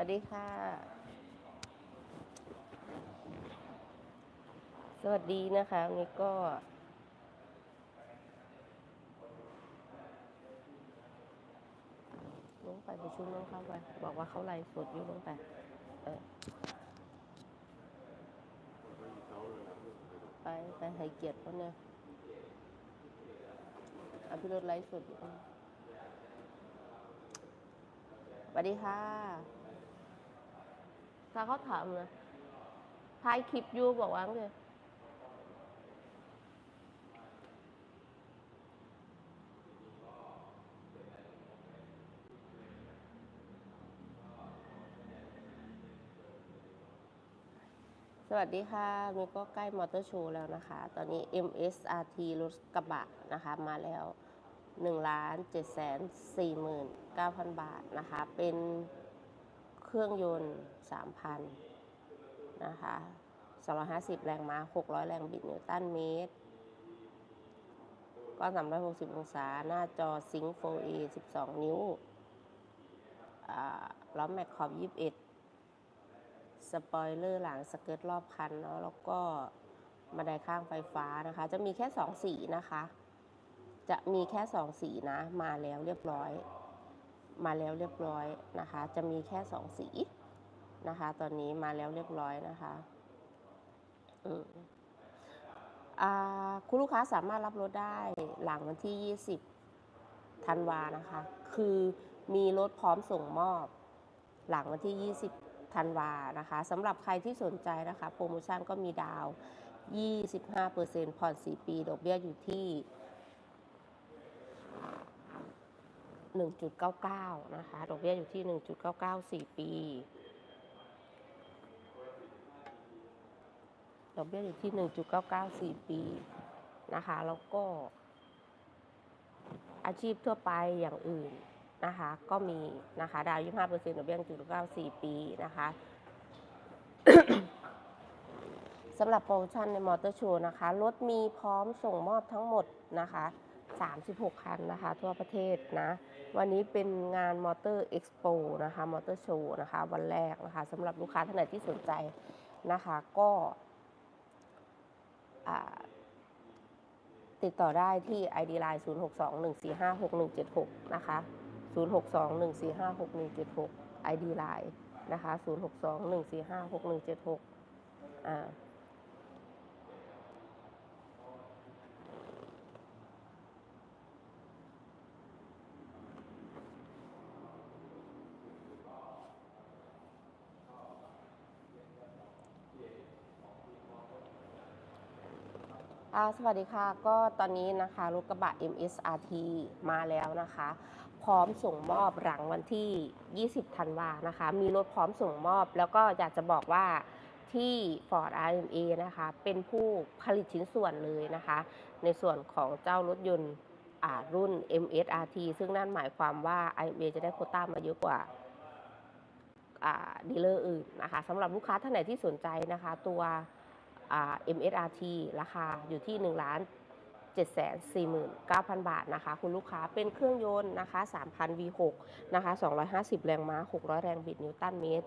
วัสดีค่ะ สวัสดีนะคะวันนี้ก็ลงไปประชุมลงเข้าไปบอกว่าเขาไลฟ์สดอยู่ลงไปเออไปไปให้เกียรติเขาเนี่ยอภิรถไลฟ์สดอยู่สวัสดีค่ะ ถ้าเขาถามนะถ่ายคลิปยูบอกว่าเลยสวัสดีค่ะนี่ก็ใกล้มอเตอร์โชว์แล้วนะคะ ตอนนี้ MSRT รถกระบะนะคะ มาแล้ว1ล้าน7แสน4หมื่น9,000 บาทนะคะ เป็น เครื่องยนต์ 3,000 นะคะ 250 แรงม้า 600 แรงบิดนิวตันเมตร ก็ 360 องศา หน้าจอซิงค์ 4A 12 นิ้วล้อแม็กขอบ 21 สปอยเลอร์หลังสเกิร์ตรอบคันเนาะ แล้วก็บันไดข้างไฟฟ้านะคะ จะมีแค่ 2 สีนะคะ จะมีแค่ 2 สีนะ มาแล้วเรียบร้อย มาแล้วเรียบร้อยนะคะ จะมีแค่ 2 สีนะคะ ตอนนี้มาแล้วเรียบร้อยนะคะอืมอ่าคุณลูกค้าสามารถรับรถได้หลังวันที่ 20ธันวานะคะ คือมีรถพร้อมส่งมอบ หลังวันที่ 20ธันวานะคะสำหรับใครที่สนใจนะคะ โปรโมชั่นก็มีดาว 25%ผ่อน 4 ปี ดอกเบี้ยอยู่ที่ 1.99 นะคะ ดอกเบี้ยอยู่ที่ 1.99 4 ปี ดอกเบี้ยอยู่ที่ 1.99 4 ปีนะคะ แล้วก็ อาชีพทั่วไปอย่างอื่นนะคะ ก็มีนะคะ ดาว 25%ดอกเบี้ย1.99 4ปีนะคะสำหรับโปรโมชั่นในมอเตอร์โชว์นะคะ รถมีพร้อมส่งมอบทั้งหมดนะคะ 36 คันนะคะ ทั่วประเทศนะ วันนี้เป็นงานมอเตอร์เอ็กซ์โปนะคะมอเตอร์โชว์นะคะ วันแรกนะคะสำหรับลูกค้าท่านไหนที่สนใจนะคะ ก็ติดต่อได้ที่ ID Line 0621456176 นะคะ 0621456176 ID Line นะคะ 0621456176 อ่า่สวัสดีค่ะ ก็ตอนนี้นะคะรถกระบะ MSRT มาแล้วนะคะ พร้อมส่งมอบหลังวันที่ 20 ธันวานะคะ มีรถพร้อมส่งมอบ แล้วก็อยากจะบอกว่าที่ Ford RMA นะคะ เป็นผู้ผลิตชิ้นส่วนเลยนะคะ ในส่วนของเจ้ารถยนต์รุ่น MSRT ซึ่งนั่นหมายความว่า RMA จะได้โคต้ามาเยอะกว่าดีลเลอร์อื่นนะคะสำหรับลูกค้าท่านไหนที่สนใจนะคะ ตัว MSRT ราคาอยู่ที่1ล้าน749,000 บาทนะคะ คุณลูกค้าเป็นเครื่องยนต์นะคะ3,000 V6 นะคะ 250 แรงม้า 600 แรงบิดนิวตันเมตร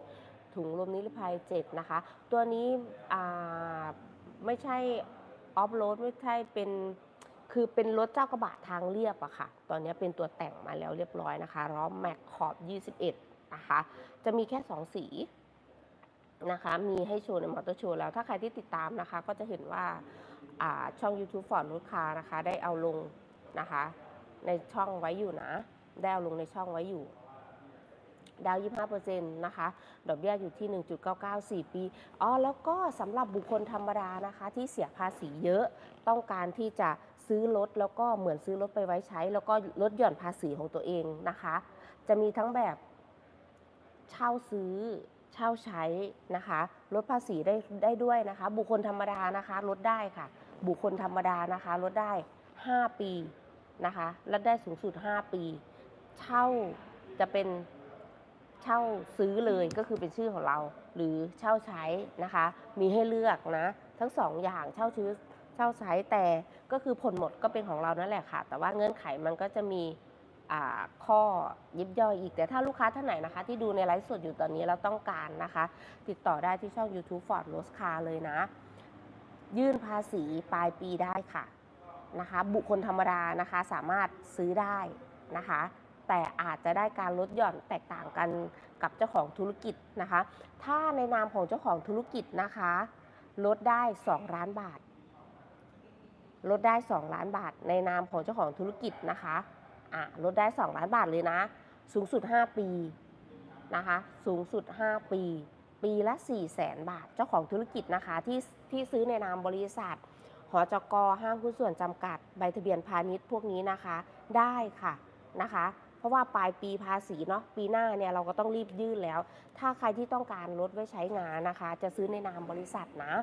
ถุงลมนิรภัย 7 นะคะ ตัวนี้ไม่ใช่ออฟโรดไม่ใช่เป็นคือเป็นรถเจ้ากระบะทางเรียบอะค่ะ ตอนนี้เป็นตัวแต่งมาแล้วเรียบร้อยนะคะล้อแม็กขอบ 21 นะคะ จะมีแค่ 2 สี นะคะมีให้โชว์ในมอเตอร์โชว์แล้ว ถ้าใครที่ติดตามนะคะ ก็จะเห็นว่าาช่อง YouTube ฟอร์ดรถคานะคะ ได้เอาลงนะคะ ในช่องไว้อยู่นะ ได้เอาลงในช่องไว้อยู่ ดาว 25%นะคะ ดอกเบี้ยอยู่ที่ 1.994 ปี อ๋อ แล้วก็สำหรับบุคคลธรรมดานะคะ ที่เสียภาษีเยอะต้องการที่จะซื้อรถแล้วก็เหมือนซื้อรถไปไว้ใช้ แล้วก็ลดหย่อนภาษีของตัวเองนะคะ จะมีทั้งแบบเช่าซื้อ ช่าใช้นะคะลดภาษีได้ได้ด้วยนะคะ บุคคลธรรมดานะคะลดได้ค่ะ บุคคลธรรมดานะคะลดได้ 5 ปีนะคะลดได้สูงสุด 5 ปี เช่าจะเป็นเช่าซื้อเลยก็คือเป็นชื่อของเรา หรือเช่าใช้นะคะ มีให้เลือกนะทั้งสองอย่างเช่าซื้อเช่าใช้แต่ก็คือผลหมดก็เป็นของเรานั่นแหละค่ะ แต่ว่าเงื่อนไขมันก็จะมี ข้อยิบย่อยอีก แต่ถ้าลูกค้าท่านไหนนะคะ ที่ดูในไลฟ์สดอยู่ตอนนี้เราต้องการนะคะ ติดต่อได้ที่ช่อง YouTube Ford r o s e Car เลยนะ ยื่นภาษีปลายปีได้ค่ะนะคะ บุคคลธรรมดานะคะสามารถซื้อได้นะคะ แต่อาจจะได้การลดหย่อนแตกต่างกันกับเจ้าของธุรกิจนะคะ ถ้าในนามของเจ้าของธุรกิจนะคะ ลดได้ 2 ล้านบาท ลดได้ 2 ล้านบาท ในนามของเจ้าของธุรกิจนะคะ อะลดได้ 2 ล้านบาทเลยนะ สูงสุด 5 ปีนะคะ สูงสุด 5 ปี ปีละ 4 0 0แสนบาท เจ้าของธุรกิจนะคะที่ที่ซื้อในนามบริษัท หอจกห้างหุ้นส่วนจำกัด ใบทะเบียนพาณิชย์พวกนี้นะคะ ได้ค่ะนะคะ เพราะว่าปลายปีภาษีเนาะ ปีหน้าเนี่ยเราก็ต้องรีบยื่นแล้ว ถ้าใครที่ต้องการรถไว้ใช้งานนะคะ จะซื้อในนามบริษัทนะ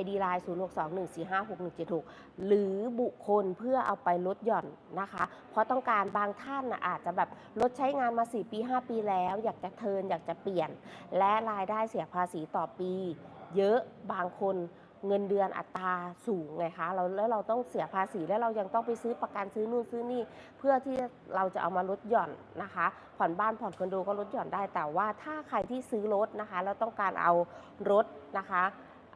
ID Line 0 6 2 1 4 5 6 1 7 6 หรือบุคคลเพื่อเอาไปลดหย่อนนะคะ เพราะต้องการบางท่านนะอาจจะแบบรถใช้งานมา 4 ปี 5 ปีแล้ว อยากจะเทินอยากจะเปลี่ยน และรายได้เสียภาษีต่อปี เยอะบางคนเงินเดือนอัตราสูงไงคะเราแล้วเราต้องเสียภาษีแล้วเรายังต้องไปซื้อประกันซื้อนู่นซื้อนี่ เพื่อที่เราจะเอามาลดหย่อนนะคะ ผ่อนบ้านผ่อนคอนโดก็ลดหย่อนได้แต่ว่าถ้าใครที่ซื้อรถนะคะแล้วต้องการเอารถนะคะ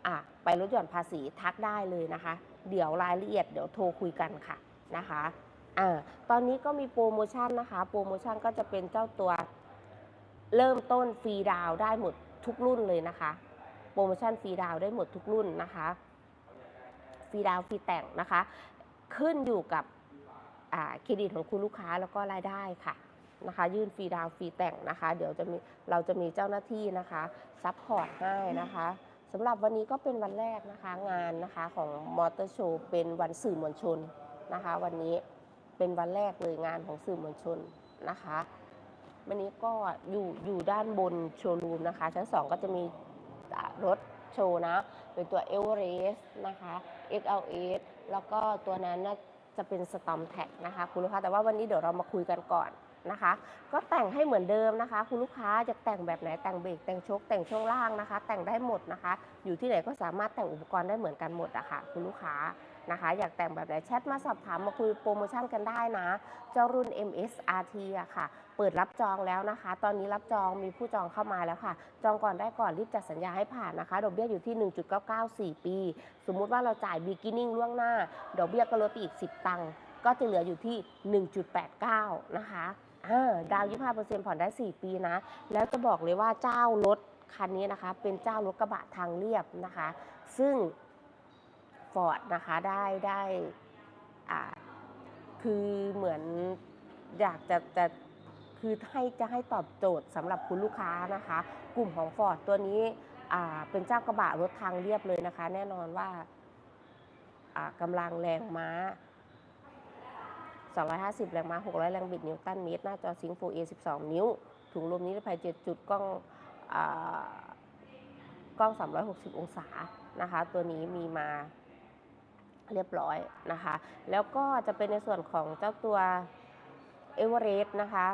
อะไปลดหย่อนภาษีทักได้เลยนะคะ เดี๋ยวรายละเอียดเดี๋ยวโทรคุยกันค่ะนะคะอ่าตอนนี้ก็มีโปรโมชั่นนะคะ โปรโมชั่นก็จะเป็นเจ้าตัวเริ่มต้นฟรีดาวได้หมดทุกรุ่นเลยนะคะ โปรโมชั่นฟรีดาวได้หมดทุกรุ่นนะคะฟรีดาวฟรีแต่งนะคะ ขึ้นอยู่กับอ่าเครดิตของคุณลูกค้าแล้วก็รายได้ค่ะนะคะ ยื่นฟรีดาวฟรีแต่งนะคะ เดี๋ยวจะมีเราจะมีเจ้าหน้าที่นะคะซัพพอร์ตให้นะคะ สำหรับวันนี้ก็เป็นวันแรกนะคะงานนะคะของมอเตอร์โชว์เป็นวันสื่อมวลชนนะคะ วันนี้เป็นวันแรกเลยงานของสื่อมวลชนนะคะ วันนี้ก็อยู่อยู่ด้านบนโชว์รูมนะคะชั้น2ก็จะมีรถโชว์นะ เป็นตัว e v e r e s t นะคะ XLS แล้วก็ตัวนั้นน่าจะเป็น Storm Tag นะคะ คุณลูกค้าแต่ว่าวันนี้เดี๋ยวเรามาคุยกันก่อน นะคะ ก็แต่งให้เหมือนเดิมนะคะ คุณลูกค้าจะแต่งแบบไหนแต่งเบรกแต่งชคแต่งช่วงล่างนะคะ แต่งได้หมดนะคะ อยู่ที่ไหนก็สามารถแต่งอุปกรณ์ได้เหมือนกันหมดอะค่ะคุณลูกค้านะคะ อยากแต่งแบบไหนแชทมาสอบถามมาคุยโปรโมชั่นกันได้นะ เจ้ารุ่น MSRT อะค่ะ เปิดรับจองแล้วนะคะ ตอนนี้รับจองมีผู้จองเข้ามาแล้วค่ะ จองก่อนได้ก่อนรีบจัดสัญญาให้ผ่านนะคะดอกเบี้ยอยู่ที่ 1.994 ปี สมมุติว่าเราจ่าย beginning ล่วงหน้าดอกเบี้ยก็ลดไปอีก 10 ตังค์ก็จะเหลืออยู่ที่ 1.89 นะคะ อ่ห้าดาว25%ผ่อนได้ 4 ปีนะ แล้วจะบอกเลยว่าเจ้ารถคันนี้นะคะ เป็นเจ้ารถกระบะทางเรียบนะคะ ซึ่ง Ford นะคะได้ได้อ่าคือเหมือนอยากจะจะคือให้จะให้ตอบโจทย์สำหรับคุณลูกค้านะคะ กลุ่มของ Ford ตัวนี้อ่าเป็นเจ้ากระบะรถทางเรียบเลยนะคะ แน่นอนว่าอ่ากำลังแรงม้า 250 แรงม้า 600 แรงบิดนิวตันเมตร หน้าจอซิงค์ 4A 12 นิ้ว ถุงลมนิรภัย 7 จุด กล้องอากล้อง 360 องศา นะคะ ตัวนี้มีมาเรียบร้อยนะคะ แล้วก็จะเป็นในส่วนของเจ้าตัวเอเวอเรสต์นะคะ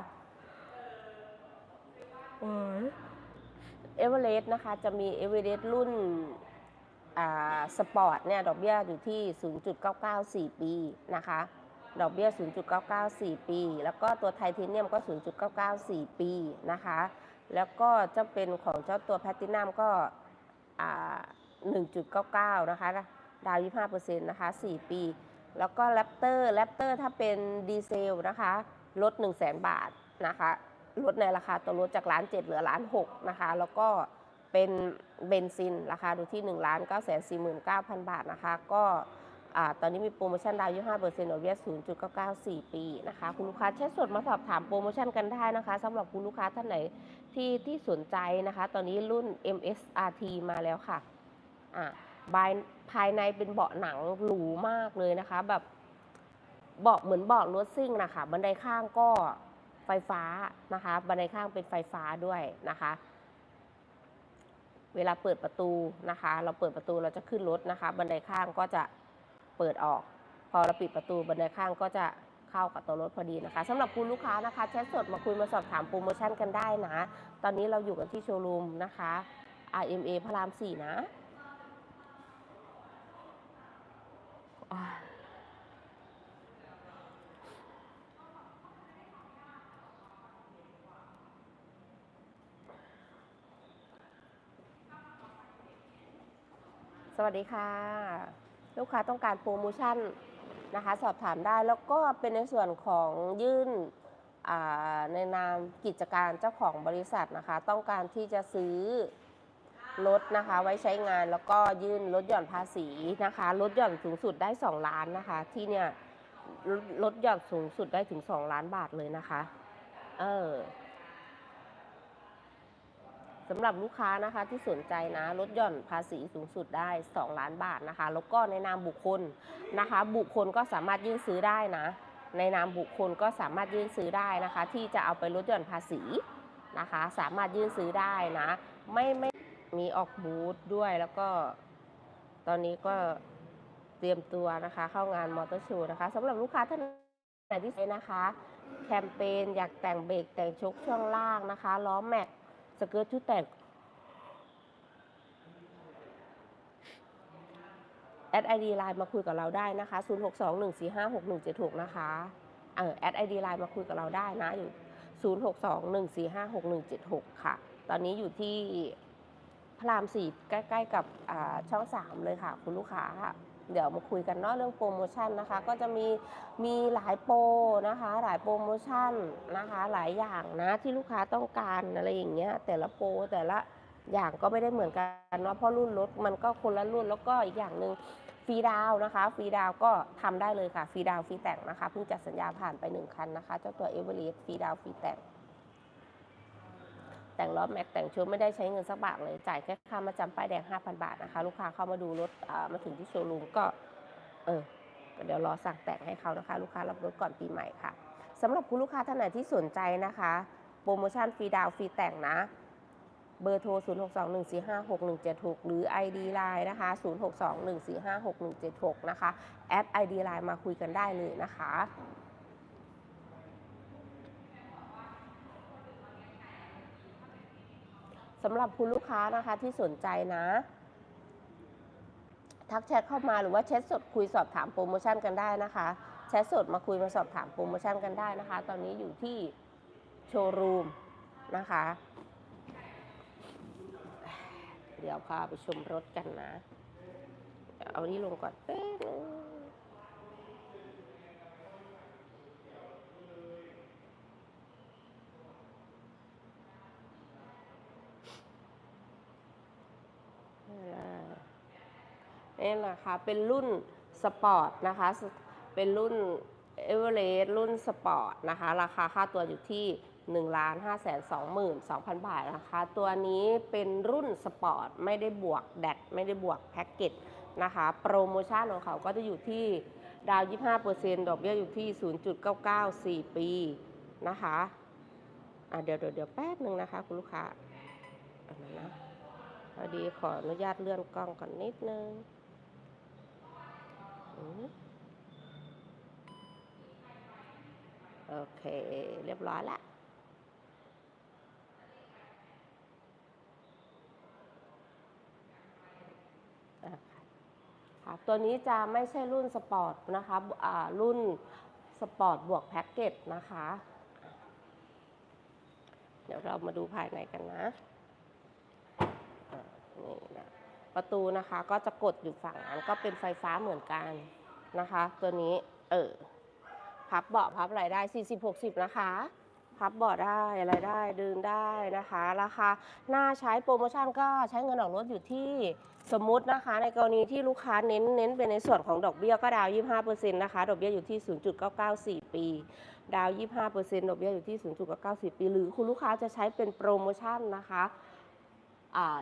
เอเวอเรสต์นะคะ จะมีเอเวอเรสต์รุ่นสปอร์ตเนี่ย ดอกเบี้ยอยู่ที่ 0.994 ปีนะคะ ดอกเบี้ย 0.994 ปี แล้วก็ตัวไทเทเนียมก็ 0.994 ปีนะคะ แล้วก็จะเป็นของเจ้าตัวแพลตินัมก็อ่า1.99 นะคะ ดาว 25%นะคะ 4 ปี แล้วก็แรปเตอร์แรปเตอร์ถ้าเป็นดีเซลนะคะ ลด 1 0 0 0 0แบาทนะคะ ลดในราคาตัวลดจากล้าน7เหลือล้าน6นะคะ แล้วก็เป็นเบนซิน ราคาดูที่1ล้าน9 4 9 0 0 0 บาทนะคะ ก็ ตอนนี้มีโปรโมชั่นดาวยี่ห้าเปอร์เซ็นต์ดอกเบี้ยศูนย์จุดเก้าเก้าสี่ปีนะคะ คุณลูกค้าแชทสดมาสอบถามโปรโมชั่นกันได้นะคะสำหรับคุณลูกค้าท่านไหนที่ที่สนใจนะคะ ตอนนี้รุ่น MSRT มาแล้วค่ะอ่าบายภายในเป็นเบาะหนังหรูมากเลยนะคะ แบบเบาะเหมือนเบาะรถซิ่งนะคะ บันไดข้างก็ไฟฟ้านะคะ บันไดข้างเป็นไฟฟ้าด้วยนะคะ เวลาเปิดประตูนะคะ เราเปิดประตูเราจะขึ้นรถนะคะ บันไดข้างก็จะ เปิดออก พอเราปิดประตูบันไดข้างก็จะเข้ากับตัวรถพอดีนะคะสำหรับคุณลูกค้านะคะแชทสดมาคุยมาสอบถามโปรโมชั่นกันได้นะ ตอนนี้เราอยู่กันที่โชว์รูมนะคะ RMA พระราม 4 นะสวัสดีค่ะ ลูกค้าต้องการโปรโมชั่นนะคะสอบถามได้แล้วก็เป็นในส่วนของยื่นอ่าในนามกิจการเจ้าของบริษัทนะคะ ต้องการที่จะซื้อรถนะคะไว้ใช้งานแล้วก็ยื่นลดหย่อนภาษีนะคะลดหย่อนสูงสุดได้ 2 ล้านนะคะ ที่เนี่ยลดลดหย่อนสูงสุดได้ถึง 2 ล้านบาทเลยนะคะ เออ สำหรับลูกค้านะคะที่สนใจนะลดหย่อนภาษีสูงสุดได้ 2 ล้านบาทนะคะ แล้วก็ในนามบุคคลนะคะ บุคคลก็สามารถยื่นซื้อได้นะ ในนามบุคคลก็สามารถยื่นซื้อได้นะคะ ที่จะเอาไปลดหย่อนภาษีนะคะ สามารถยื่นซื้อได้นะ ไม่ไม่มีออกบูธด้วยแล้วก็ ตอนนี้ก็เตรียมตัวนะคะ เข้างานมอเตอร์โชว์นะคะสำหรับลูกค้าท่านไหนที่ใช้นะคะ แคมเปญอยากแต่งเบรกแต่งชกช่วงล่างนะคะล้อแม็ก สเกิร์ตชุดแต่งแอดไอดีไลน์มาคุยกับเราได้นะคะ 0621456176 นะคะเออแอดไอดีไลน์มาคุยกับเราได้นะอยู่ 0621456176 ค่ะ ตอนนี้อยู่ที่พระรามสี่ใกล้ ๆ กับช่อง3เลยค่ะ คุณลูกค้า เดี๋ยวมาคุยกันเนาะเรื่องโปรโมชั่นนะคะ ก็จะมีมีหลายโปรนะคะ หลายโปรโมชั่นนะคะ หลายอย่างนะที่ลูกค้าต้องการอะไรอย่างเงี้ยแต่ละโปรแต่ละอย่างก็ไม่ได้เหมือนกันเนาะเพราะรุ่นรถมันก็คนละรุ่นแล้วก็อีกอย่างหนึ่งฟรีดาวนะคะฟรีดาวก็ทำได้เลยค่ะฟรีดาวฟรีแต่งนะคะเพิ่งจัดสัญญาผ่านไปหนึ่งคันนะคะ เจ้าตัวเอเวอเรสต์ฟรีดาวฟรีแต่ง แต่งล้อแม็กแต่งชุดไม่ได้ใช้เงินสักบาทเลยจ่ายแค่ค่ามาจำป้ายแดง 5,000 บาทนะคะ ลูกค้าเข้ามาดูรถมาถึงที่โชว์รูมก็เออเดี๋ยวรอสั่งแต่งให้เขานะคะ ลูกค้ารับรถก่อนปีใหม่ค่ะสำหรับคุณลูกค้าท่านไหนที่สนใจนะคะ โปรโมชั่นฟรีดาวฟรีแต่งนะเบอร์โทร 0621456176 หรือ ID Line นะคะ 0621456176 นะคะ แอด ID Line มาคุยกันได้เลยนะคะ สำหรับคุณลูกค้านะคะที่สนใจนะ ทักแชทเข้ามาหรือว่าแชทสดคุยสอบถามโปรโมชั่นกันได้นะคะแชทสดมาคุยมาสอบถามโปรโมชั่นกันได้นะคะ ตอนนี้อยู่ที่โชว์รูมนะคะ เดี๋ยวพาไปชมรถกันนะ เอานี่ลงก่อนเป๊ะ นะคะ เป็นรุ่นสปอร์ตนะคะ เป็นรุ่นเอเวอเรสต์รุ่นสปอร์ตนะคะ ราคาค่าตัวอยู่ที่ 1 5 2 2 0 0 0 บาทนะคะ ตัวนี้เป็นรุ่นสปอร์ตไม่ได้บวกแดดไม่ได้บวกแพ็กเกจนะคะ โปรโมชั่นของเขาก็จะอยู่ที่ดาว 25%ดอกเบี้ยอยู่ที่ 0.994 ปีนะคะอะเดี๋ยวเดี๋ยวเดี๋ยวแป๊บหนึ่งนะคะคุณลูกค้าอันนั้นนะพอดีขออนุญาตเลื่อนกล้องก่อนนิดนึง โอเค เรียบร้อยละค่ะค่ะตัวนี้จะไม่ใช่รุ่นสปอร์ตนะคะรุ่นสปอร์ตบวกแพ็กเกจนะคะ เดี๋ยวเรามาดูภายในกันนะนี่นะ ประตูนะคะก็จะกดอยู่ฝั่งนั้นก็เป็นไฟฟ้าเหมือนกันนะคะ ตัวนี้เออพับเบาะพับอะไรได้ 40 60 นะคะ พับเบาะได้อะไรได้ดึงได้นะคะ ราคาหน้าใช้โปรโมชั่นก็ใช้เงินออกรถอยู่ที่สมมุตินะคะ ในกรณีที่ลูกค้าเน้นเน้นเป็นในส่วนของดอกเบี้ยก็ดาว 25%นะคะ ดอกเบี้ยอยู่ที่ 0.994 ปี ดาว 25%ดอกเบี้ยอยู่ที่ 0.994 ปี หรือคุณลูกค้าจะใช้เป็นโปรโมชั่นนะคะ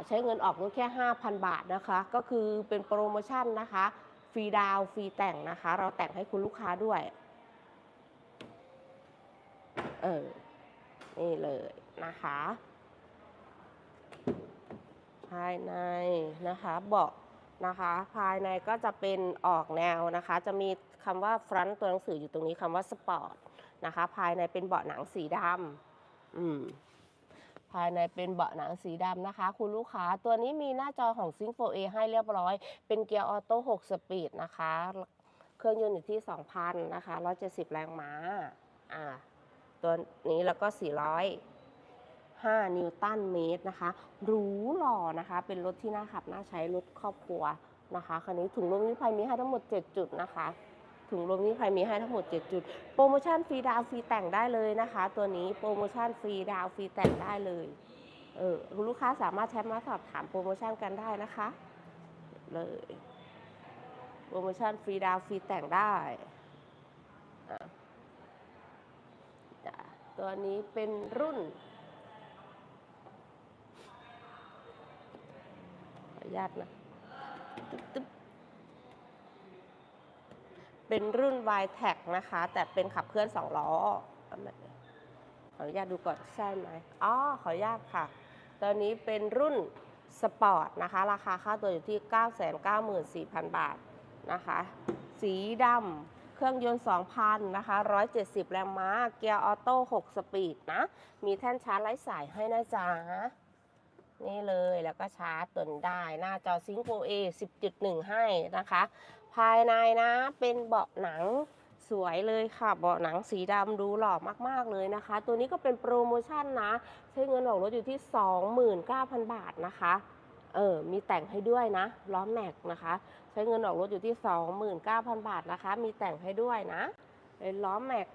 ใช้เงินออกรถแค่ 5,000 บาทนะคะ ก็คือเป็นโปรโมชั่นนะคะ ฟรีดาวฟรีแต่งนะคะ เราแต่งให้คุณลูกค้าด้วย เออ นี่เลยนะคะภายในนะคะเบาะนะคะ ภายในก็จะเป็นออกแนวนะคะ จะมีคำว่าฟรอนต์ตัวหนังสืออยู่ตรงนี้คำว่าสปอร์ตนะคะ ภายในเป็นเบาะหนังสีดำอืม ภายในเป็นเบาะหนังสีดำนะคะ คุณลูกค้าตัวนี้มีหน้าจอของ Sync 4A ให้เรียบร้อย เป็นเกียร์ออโต้6สปีดนะคะ เครื่องยนต์อยู่ที่ 2,000 นะคะ 170 แรงม้าอ่าตัวนี้แล้วก็ 405 นิวตันเมตรนะคะ หรูหล่อนะคะ เป็นรถที่น่าขับ น่าใช้รถครอบครัวนะคะ คันนี้ถุงลมนิรภัยมีให้ทั้งหมด 7 จุดนะคะ ถุงลมนิรภัยมีให้ทั้งหมด 7 จุด โปรโมชั่นฟรีดาวฟรีแต่งได้เลยนะคะ ตัวนี้โปรโมชั่นฟรีดาวฟรีแต่งได้เลยเออคุณลูกค้าสามารถแชทมาสอบถามโปรโมชั่นกันได้นะคะเลยโปรโมชั่นฟรีดาวฟรีแต่งได้ตัวนี้เป็นรุ่นขออนุญาตนะตึ๊บ เป็นรุ่น y t e c นะคะ แต่เป็นขับเคลื่อนสองล้อ ขออนุญาตดูก่อนใช่ไหมอ๋อขออนุญาตค่ะ ตอนนี้เป็นรุ่นสปอร์ตนะคะ ราคาค่าตัวอยู่ที่ 994,000 บาทนะคะ สีดำเครื่องยนต์ 2,000 นะคะ 170 แรงม้า เกียร์ออโต้ 6 สปีดนะ มีแท่นชาร์จไร้สายให้นะจ๊ะนี่เลยแล้วก็ชาร์จตนได้หน้าจอซิงค์โ a 10.1 ให้นะคะ ภายในนะเป็นเบาะหนังสวยเลยค่ะ เบาะหนังสีดำดูหล่อมากๆเลยนะคะ ตัวนี้ก็เป็นโปรโมชั่นนะ ใช้เงินออกรถอยู่ที่ 29,000 บาทนะคะเออ มีแต่งให้ด้วยนะ ล้อแม็กนะคะ ใช้เงินออกรถอยู่ที่ 29,000 บาทนะคะ มีแต่งให้ด้วยนะเป็นล้อแม็ก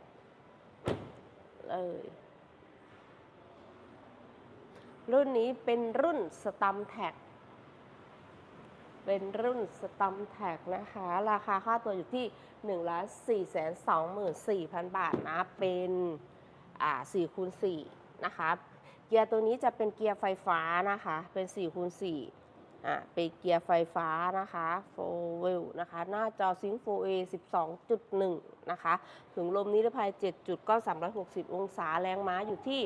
เออรุ่นนี้เป็นรุ่นสตัมแท็ก เป็นรุ่นสตัมแท็กนะคะ ราคาค่าตัวอยู่ที่1นึ่งล้านสี่แสนสองหมื่นสี่พันบาทนะ เป็นอ่าสี่คูณสี่นะคะเกียร์ตัวนี้จะเป็นเกียร์ไฟฟ้านะคะ เป็น4คูณ4อ่าเป็นเกียร์ไฟฟ้านะคะ4 wheel นะคะ หน้าจอซิงค์ 4A 12.1 นะคะ ถึงลมนิรภัย 7 จุดก็ 360 องศา แรงม้าอยู่ที่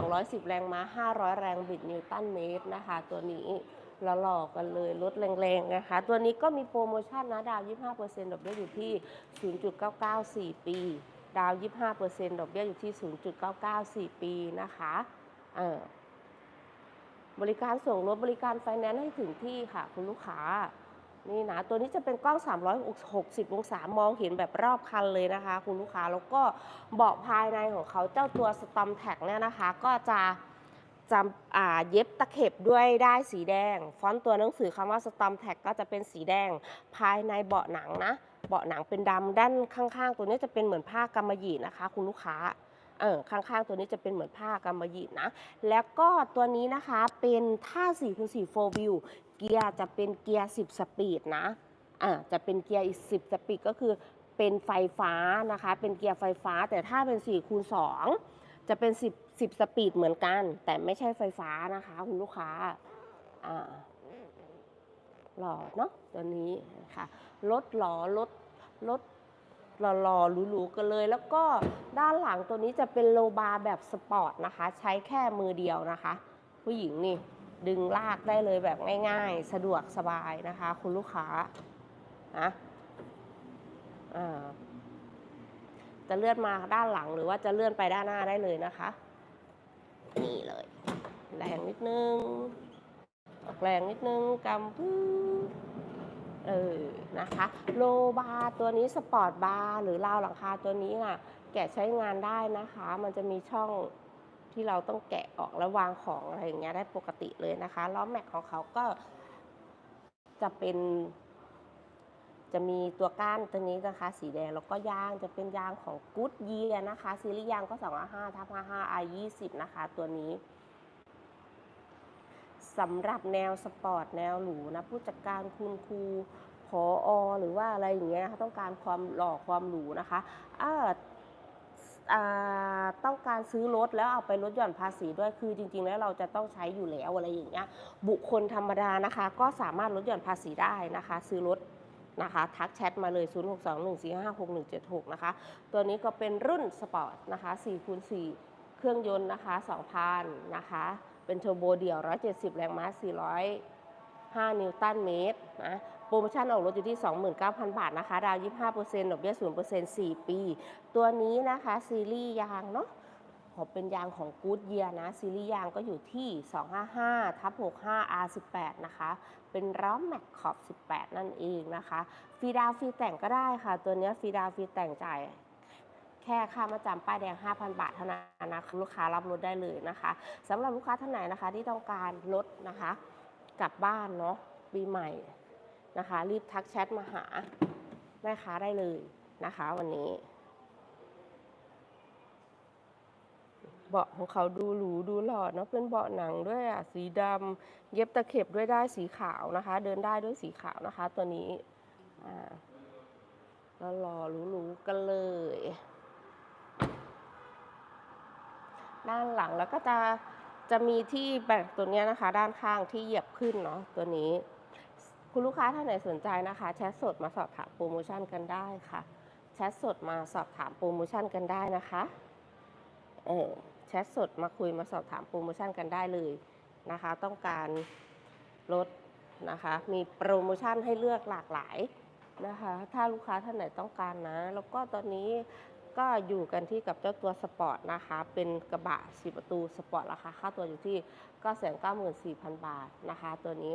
210 แรงม้า 500 แรงบิดนิวตันเมตรนะคะ ตัวนี้ หลอกกันเลยลดแรงๆนะคะ ตัวนี้ก็มีโปรโมชั่นนะดาว 25%ดอกเบี้ยอยู่ที่ 0.994 ปี ดาว 25%ดอกเบี้ยอยู่ที่ 0.994 ปีนะคะบริการส่งรถบริการไฟแนนซ์ให้ถึงที่ค่ะ คุณลูกค้านี่นะตัวนี้จะเป็นกล้อง 360 องศามองเห็นแบบรอบคันเลยนะคะ คุณลูกค้าแล้วก็เบาะภายในของเขาเจ้าตัวสตอมแท็กเนี่ยนะคะ ก็จะ จะเย็บตะเข็บด้วยได้สีแดง ฟอนต์ตัวหนังสือคำว่าสตอมแท็กก็จะเป็นสีแดง ภายในเบาะหนังนะ เบาะหนังเป็นดำด้านข้างๆ ตัวนี้จะเป็นเหมือนผ้ากำมะหยี่นะคะ คุณลูกค้าเออข้างๆ ตัวนี้จะเป็นเหมือนผ้ากำมะหยี่นะ แล้วก็ตัวนี้นะคะเป็นท่า4คูณ4 4 view เกียร์จะเป็นเกียร์10 สปีดนะอ่าจะเป็นเกียร์อีก10 สปีดก็คือเป็นไฟฟ้านะคะ เป็นเกียร์ไฟฟ้า แต่ถ้าเป็น4คูณ2จะเป็น 10 10 สปีดเหมือนกัน แต่ไม่ใช่ไฟฟ้านะคะ คุณลูกค้าอ่าหล่อเนาะตัวนี้ค่ะรถหล่อรถรถหล่อๆหรูๆกันเลย แล้วก็ด้านหลังตัวนี้จะเป็นโลบาร์แบบสปอร์ตนะคะ ใช้แค่มือเดียวนะคะ ผู้หญิงนี่ดึงลากได้เลยแบบง่ายๆ สะดวกสบายนะคะ คุณลูกค้านะอ่าจะเลื่อนมาด้านหลังหรือว่าจะเลื่อนไปด้านหน้าได้เลยนะคะ นี่เลย แรงนิดนึง ออกแรงนิดนึงกำพื้เออ นะคะ โลบาร์ตัวนี้สปอร์ตบาร์หรือราวหลังคาตัวนี้อะ แกะใช้งานได้นะคะ มันจะมีช่องที่เราต้องแกะออกแล้ววางของอะไรอย่างเงี้ยได้ปกติเลยนะคะ ล้อแม็กของเขาก็จะเป็น จะมีตัวก้านตัวนี้นะคะ สีแดงแล้วก็ยางจะเป็นยางของกู๊ดเยียนะคะ ซีรีส์ยางก็255ทับ5 i 20นะคะ ตัวนี้สำหรับแนวสปอร์ตแนวหรูนะผู้จัดการคุณครูพออหรือว่าอะไรอย่างเงี้ยนะคะต้องการความหล่อความหรูนะคะอ่าอ่าต้องการซื้อรถแล้วเอาไปลดหย่อนภาษีด้วยคือจริง ๆ แล้วเราจะต้องใช้อยู่แล้วอะไรอย่างเงี้ยบุคคลธรรมดานะคะ ก็สามารถลดหย่อนภาษีได้นะคะ ซื้อรถ นะคะทักแชทมาเลย 0621456176 นะคะ ตัวนี้ก็เป็นรุ่นสปอร์ตนะคะ4คูณ4เครื่องยนต์นะคะ2,000นะคะ เป็นเทอร์โบเดี่ยว 170 แรงม้า 405 นิวตันเมตรนะโปรโมชั่นออกรถอยู่ที่ 29,000 บาทนะคะ ดาว 25%ดอกเบี้ย0% 4 ปี ตัวนี้นะคะ ซีรีส์ยางเนาะ ขอเป็นยางของกู๊ดเยียนะซีรีส์ยางก็อยู่ที่ 255ทับ65 R18 นะคะ เป็นล้อแม็กขอบ 18 นั่นเองนะคะฟรีดาวฟรีแต่งก็ได้ค่ะ ตัวนี้ฟรีดาวฟรีแต่งจ่ายแค่ค่ามาจำป้ายแดง 5,000 บาทเท่านั้นนะคะลูกค้ารับรถได้เลยนะคะสำหรับลูกค้าท่านไหนนะคะที่ต้องการรถนะคะ กลับบ้านเนาะปีใหม่นะคะ รีบทักแชทมาหาแม่ค้าได้เลยนะคะ วันนี้ เบาะของเขาดูหรูดูหล่อเนอะเป็นเบาะหนังด้วยอะสีดำเย็บตะเข็บด้วยได้สีขาวนะคะ เดินได้ด้วยสีขาวนะคะ ตัวนี้อ่าแล้วรอหรูๆกันเลย ด้านหลังแล้วก็จะจะมีที่แบ่งตัวนี้นะคะ ด้านข้างที่เหยียบขึ้นเนาะตัวนี้ คุณลูกค้าท่านไหนสนใจนะคะ แชทสดมาสอบถามโปรโมชั่นกันได้ค่ะ แชทสดมาสอบถามโปรโมชั่นกันได้นะคะ เออ ชทสดมาคุยมาสอบถามโปรโมชั่นกันได้เลยนะคะ ต้องการลดนะคะ มีโปรโมชั่นให้เลือกหลากหลายนะคะ ถ้าลูกค้าท่านไหนต้องการนะ แล้วก็ตอนนี้ก็อยู่กันที่กับเจ้าตัวสปอร์ตนะคะ เป็นกระบะสีประตูสปอร์ตราคาค่าตัวอยู่ที่994,000 บาทนะคะ ตัวนี้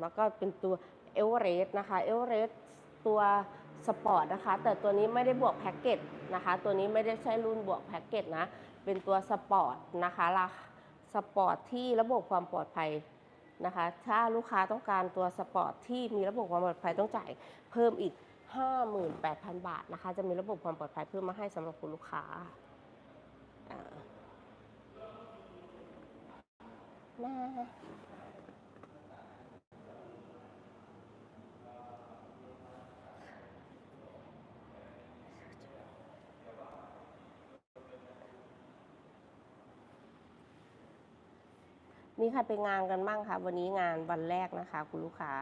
แล้วก็เป็นตัวเอเวอเรสต์นะคะเอเวอเรสต์ตัว สปอร์ตนะคะ แต่ตัวนี้ไม่ได้บวกแพ็กเกจนะคะ ตัวนี้ไม่ได้ใช่รุ่นบวกแพ็กเกจนะ เป็นตัวสปอร์ตนะคะราสปอร์ตที่ระบบความปลอดภัยนะคะ ถ้าลูกค้าต้องการตัวสปอร์ตที่มีระบบความปลอดภัยต้องจ่ายเพิ่มอีก 58,000 บาทนะคะ จะมีระบบความปลอดภัยเพิ่มมาให้สำหรับคุณลูกค้าอ่า มีใครไปงานกันบ้างคะวันนี้งานวันแรกนะคะ คุณลูกค้า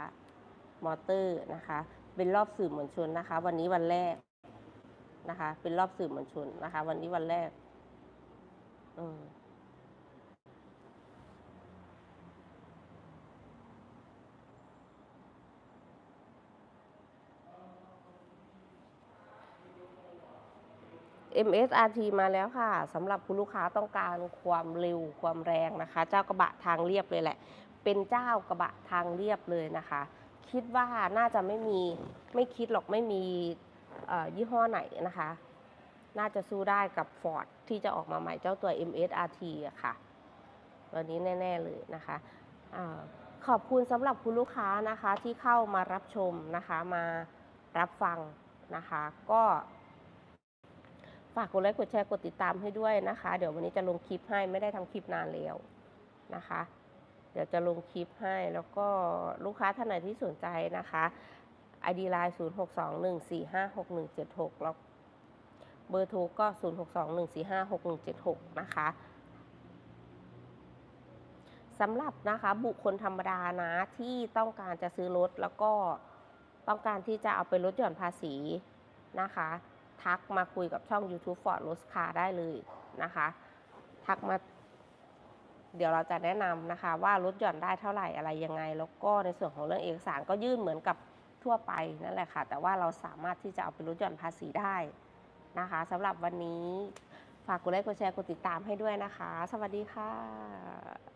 มอเตอร์นะคะ เป็นรอบสื่อมวลชนนะคะ วันนี้วันแรกนะคะ เป็นรอบสื่อมวลชนนะคะ วันนี้วันแรก อืม MSRT มาแล้วค่ะสำหรับคุณลูกค้าต้องการความเร็วความแรงนะคะ เจ้ากระบะทางเรียบเลยแหละ เป็นเจ้ากระบะทางเรียบเลยนะคะ คิดว่าน่าจะไม่มีไม่คิดหรอกไม่มียี่ห้อไหนนะคะ น่าจะสู้ได้กับ Ford ที่จะออกมาใหม่เจ้าตัว MSRT อะค่ะตัวนี้แน่ ๆ เลยนะคะอขอบคุณสำหรับคุณลูกค้านะคะที่เข้ามารับชมนะคะมารับฟังนะคะ ก็ ฝากกดไลค์กดแชร์กดติดตามให้ด้วยนะคะ เดี๋ยววันนี้จะลงคลิปให้ไม่ได้ทำคลิปนานแล้วนะคะ เดี๋ยวจะลงคลิปให้แล้วก็ลูกค้าท่านไหนที่สนใจนะคะ ID line 0 6 2 1 4 5 6 1 7 6 แล้วเบอร์โทรก็ 0 6 2 1 4 5 6 1 7 6 นะคะสำหรับนะคะบุคคลธรรมดานะที่ต้องการจะซื้อรถแล้วก็ต้องการที่จะเอาไปลดหย่อนภาษีนะคะ ทักมาคุยกับช่อง YouTube Ford r o s c a r ได้เลยนะคะ ทักมา เดี๋ยวเราจะแนะนำนะคะ ว่าลดหย่อนได้เท่าไหร่อะไรยังไง แล้วก็ในส่วนของเรื่องเอกสารก็ยื่นเหมือนกับทั่วไปนั่นแหละค่ะ แต่ว่าเราสามารถที่จะเอาไปลดหย่อนภาษีได้นะคะสำหรับวันนี้ฝากกดไลค์กดแชร์กดติดตามให้ด้วยนะคะ สวัสดีค่ะ